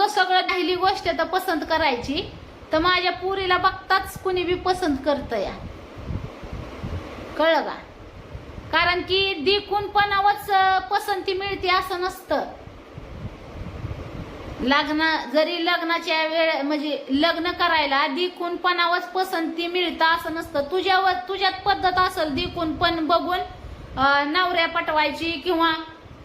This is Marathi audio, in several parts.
तो सगळं राहिली गोष्ट तर पसंत करायची. तर माझ्या पुरीला बघताच कुणी बी पसंत करत या कळलं का? कारण की दिकूनपणावच पसंती मिळते असं नसतं. लग्न जरी लग्नाच्या वेळ म्हणजे लग्न करायला दिकूनपणावच पसंती मिळतं असं नसतं. तुझ्यावर तुझ्यात पद्धत असेल दिकूनपण बघून नवऱ्या पटवायची किंवा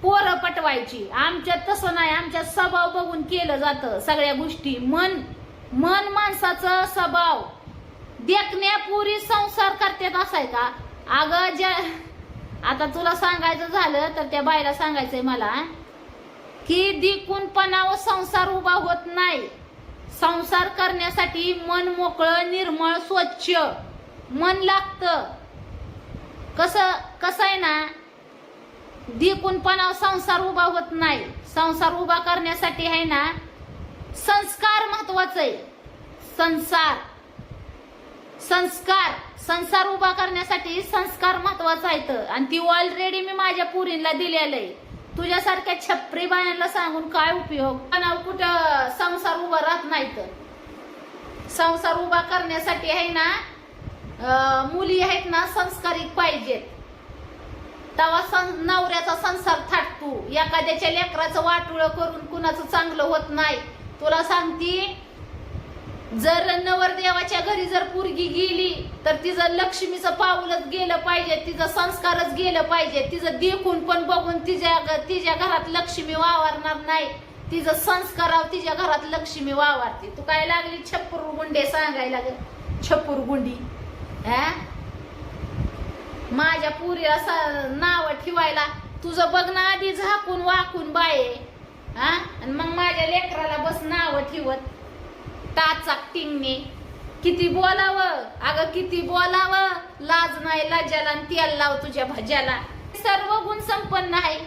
पोरं पटवायची. आमच्यात तसं नाही. आमच्यात स्वभाव बघून केलं जातं. सगळ्या गोष्टी. मन मन माणसाचं स्वभाव. देखण्यापुरी संसार करतात असाय का? अगं ज्या आता तुला सांगायचं झालं तर त्या बाईला सांगायचंय मला की दिकूनपणावर संसार उभा होत नाही. संसार करण्यासाठी मन मोकळं निर्मळ स्वच्छ मन लागतं. कसं कसं आहे ना? दिकूनपणावर संसार उभा होत नाही. संसार उभा करण्यासाठी आहे ना संस्कार महत्वाचं आहे. संसार. संस्कार. संसार उभा करण्यासाठी संस्कार महत्त्वाचा आहे आणि ती ऑलरेडी मी माझ्या पुरीला दिलेलं आहे. तुझ्यासारख्या छपरी बायांना सांगून काय उपयोग? पण कुठं संसार उभा राहत नाही तर संसार उभा करण्यासाठी आहे ना मुली आहेत ना संस्कारिक पाहिजे तेव्हा सं नवऱ्याचा संसार थाटतो एखाद्याच्या लेकराचं वाटुळं करून कुणाचं चांगलं होत नाही. तुला सांगती जर नवरदेवाच्या घरी जर पोरगी गेली तर तिचं लक्ष्मीचं पाऊलच गेलं पाहिजे तिचं संस्कारच गेलं पाहिजे. तिचं देखून पण बघून तिच्या तिच्या घरात लक्ष्मी वावरणार नाही. तिचं संस्कारावर तिच्या घरात लक्ष्मी वावरते. तू काय लागली छप्पूर गुंडे सांगायला छप्पूर गुंडी हा? माझ्या पुरीला नाव ठेवायला तुझं बघणं आधी झाकून वाकून बाये. हा? आणि मग माझ्या लेकराला बस नाव ठेवत. टाचाक टिंगणे किती बोलावं? अगं किती बोलावं? लाज नाही लाजाला आणि तेल लाव तुझ्या भाज्याला. सर्व गुण संपन्न आहे.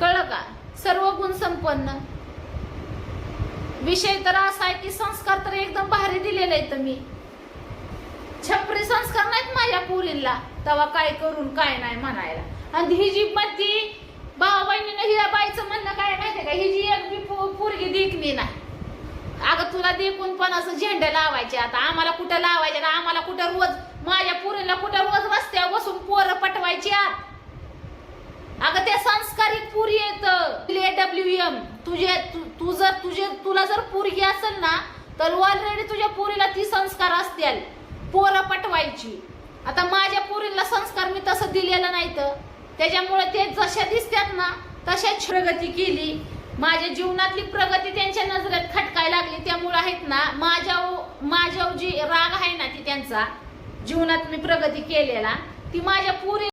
कळ का? सर्व गुण संपन्न. विषय तर असा आहे की संस्कार तर एकदम भारी दिलेला आहे मी. छपरी संस्कार नाही माझ्या तेव्हा काय करून काय नाही म्हणायला. आणि ही जी ती भावा बहिणीनं हिला बाईचं म्हणणं काय माहितीये का? ही जी एक बी पोरगी देखणी नाही. अगं तुला देखून पण असं झेंडे लावायचे आता. आम्हाला कुठं लावायचे ना आम्हाला कुठं रोज माझ्या पुरीला कुठं रोज रस्त्यावर बसून पोरं पटवायची आत? अगं त्या संस्कारिक पुरी येत डब्ल्यू एम तुझे तू जर तुझे तुला जर पोरगी असेल ना तर ऑलरेडी तुझ्या पुरीला ती संस्कार असतील. पोरं पटवायची. आता माझ्या पोरींना संस्कार मी तसं दिलेलं नाही तर त्याच्यामुळे ते जशा दिसतात ना तशाच प्रगती केली. माझ्या जीवनातली प्रगती त्यांच्या नजरेत खटकाय लागली. त्यामुळे आहेत ना माझ्या माझ्या जी राग आहे ना ती त्यांचा जीवनात मी प्रगती केलेला ती माझ्या पुरी